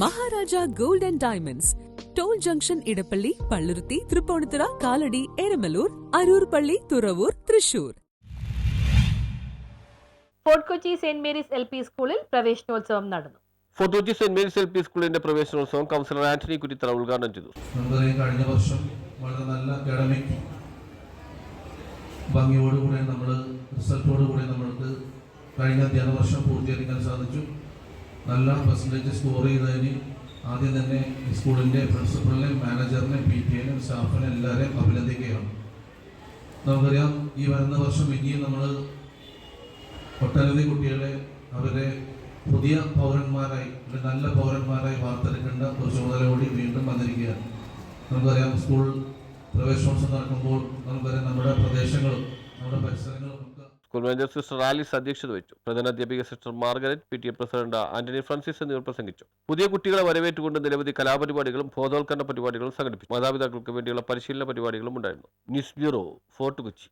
Maharaja gold and diamonds. Toll junction Edappally Palluruthy Tripunithura Kalady Eramalloor Aroor Palli Thuravoor Thrissur. Fort Kochi Saint Mary's L P സ്കൂളിൽ പ്രവേശനോത്സവം നടന്നു. Fort Kochi Saint Mary's L P സ്കൂളിന്റെ പ്രവേശനോത്സവം councillor Antony കുറ്റിത്തറ ഉദ്ഘാടനം ചെയ്തു. കഴിഞ്ഞ വർഷം വളരെ നല്ല അക്കാഡമിക് ഭംഗിയോടുകൂടെ നമ്മൾ റിസൾട്ടോടുകൂടി നമ്മൾക്ക് കഴിഞ്ഞ അധ്യയന വർഷം പൂർത്തീകരിക്കാൻ സാധിച്ചു. നല്ല പെർസെന്റേജ് സ്കോർ ചെയ്തതിന് ആദ്യം തന്നെ സ്കൂളിന്റെ പ്രിൻസിപ്പളിനെയും മാനേജറിനെ പി ടി എനും സ്റ്റാഫിനെ എല്ലാവരെയും അഭിനന്ദിക്കുകയാണ്. നമുക്കറിയാം ഈ വരുന്ന വർഷം ഇനിയും നമ്മൾ ഒട്ടനവധി കുട്ടികളെ അവരെ പുതിയ പൗരന്മാരായി അല്ലെങ്കിൽ നല്ല പൗരന്മാരായി വാർത്തെടുക്കേണ്ട ഒരു ചുമതല കൂടി വീണ്ടും വന്നിരിക്കുകയാണ്. നമുക്കറിയാം സ്കൂൾ പ്രവേശനോത്സവം നടക്കുമ്പോൾ നമുക്കറിയാം നമ്മുടെ പ്രദേശങ്ങളും നമ്മുടെ പരിസരങ്ങളും ഒക്കെ സ്കൂൾ മാനേജർ സിസ്റ്റർ ആലിസ് അധ്യക്ഷത വഹിച്ചു പ്രധാന അധ്യാപിക sister Margaret P T A president Antony Francis എന്നിവർ പ്രസംഗിച്ചു. പുതിയ കുട്ടികളെ വരവേറ്റുകൊണ്ട് നിരവധി കലാപരിപാടികളും ബോധവൽക്കരണ പരിപാടികളും സംഘടിപ്പിച്ചു. മാതാപിതാക്കൾക്ക് വേണ്ടിയുള്ള പരിശീലന പരിപാടികളും ഉണ്ടായിരുന്നു. News bureau fort Kochi.